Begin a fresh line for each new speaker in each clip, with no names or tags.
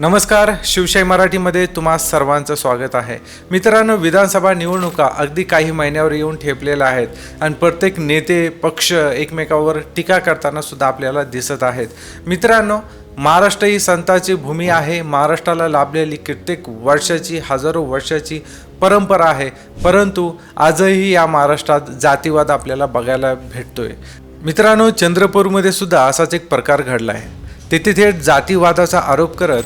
नमस्कार शिवशाही मराठीमध्ये तुम्हा सर्वांचं स्वागत आहे. मित्रांनो विधानसभा निवडणुका अगदी काही महिन्यावर येऊन ठेपलेल्या आहेत आणि प्रत्येक नेते पक्ष एकमेकावर टीका करताना सुद्धा आपल्याला दिसत आहेत. मित्रांनो महाराष्ट्र ही संताची भूमी आहे. महाराष्ट्राला लाभलेली कित्येक वर्षाची हजारो वर्षाची परंपरा आहे. परंतु आजही या महाराष्ट्रात जातीवाद आपल्याला बघायला भेटतोय. मित्रांनो चंद्रपूरमध्ये सुद्धा असाच एक प्रकार घडला आहे. तेथे थेट जातीवादाचा आरोप करत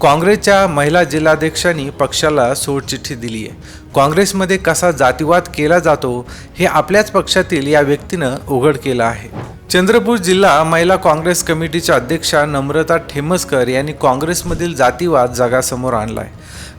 काँग्रेसच्या महिला जिल्हाध्यक्षांनी पक्षाला सोडचिठ्ठी दिली आहे. काँग्रेसमध्ये कसा जातीवाद केला जातो हे आपल्याच पक्षातील या व्यक्तीनं उघड केलं आहे. चंद्रपूर जिल्हा महिला काँग्रेस कमिटीच्या अध्यक्षा नम्रता ठेमसकर यांनी काँग्रेसमधील जातीवाद जगासमोर आणलाय.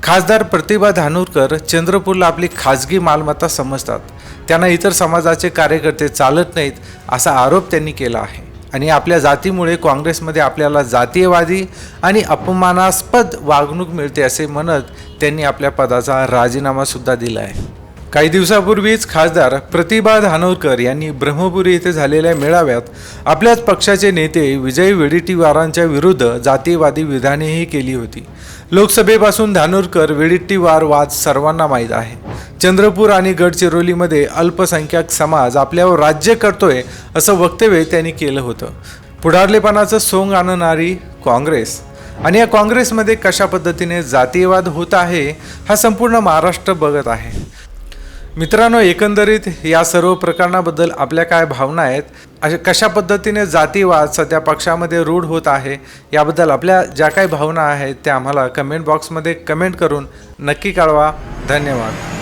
खासदार प्रतिभा धानोरकर चंद्रपूरला आपली खाजगी मालमत्ता समजतात. त्यांना इतर समाजाचे कार्यकर्ते चालत नाहीत असा आरोप त्यांनी केला आहे. आणि आपल्या जातीमुळे काँग्रेसमध्ये आपल्याला जातीयवादी आणि अपमानास्पद वागणूक मिळते असे म्हणत त्यांनी आपल्या पदाचा राजीनामासुद्धा दिला आहे. काही दिवसापूर्वीच खासदार प्रतिभा धानोरकर यांनी ब्रह्मपुरी येथे झालेल्या मेळाव्यात आपल्याच पक्षाचे नेते विजय वेडिट्टीवारांच्या विरुद्ध जातीयवादी विधानेही केली होती. लोकसभेपासून धानोरकर वेडिट्टीवार वाद सर्वांना माहीत आहे. चंद्रपूर आणि गडचिरोलीमध्ये अल्पसंख्याक समाज आपल्यावर राज्य करतोय असं वक्तव्य त्यांनी केलं होतं. पुढारलेपणाचं सोंग आणणारी काँग्रेस. आणि या काँग्रेसमध्ये कशा पद्धतीने जातीयवाद होत आहे हा संपूर्ण महाराष्ट्र बघत आहे. मित्रांनो एकंदरीत या सर्व प्रकरणाबद्दल आपल्या काय भावना आहेत? अशा कशा पद्धतीने जातीवाद सध्या पक्षामध्ये रूढ होत आहे याबद्दल आपल्या ज्या काही भावना आहेत त्या आम्हाला कमेंट बॉक्समध्ये कमेंट करून नक्की कळवा. धन्यवाद.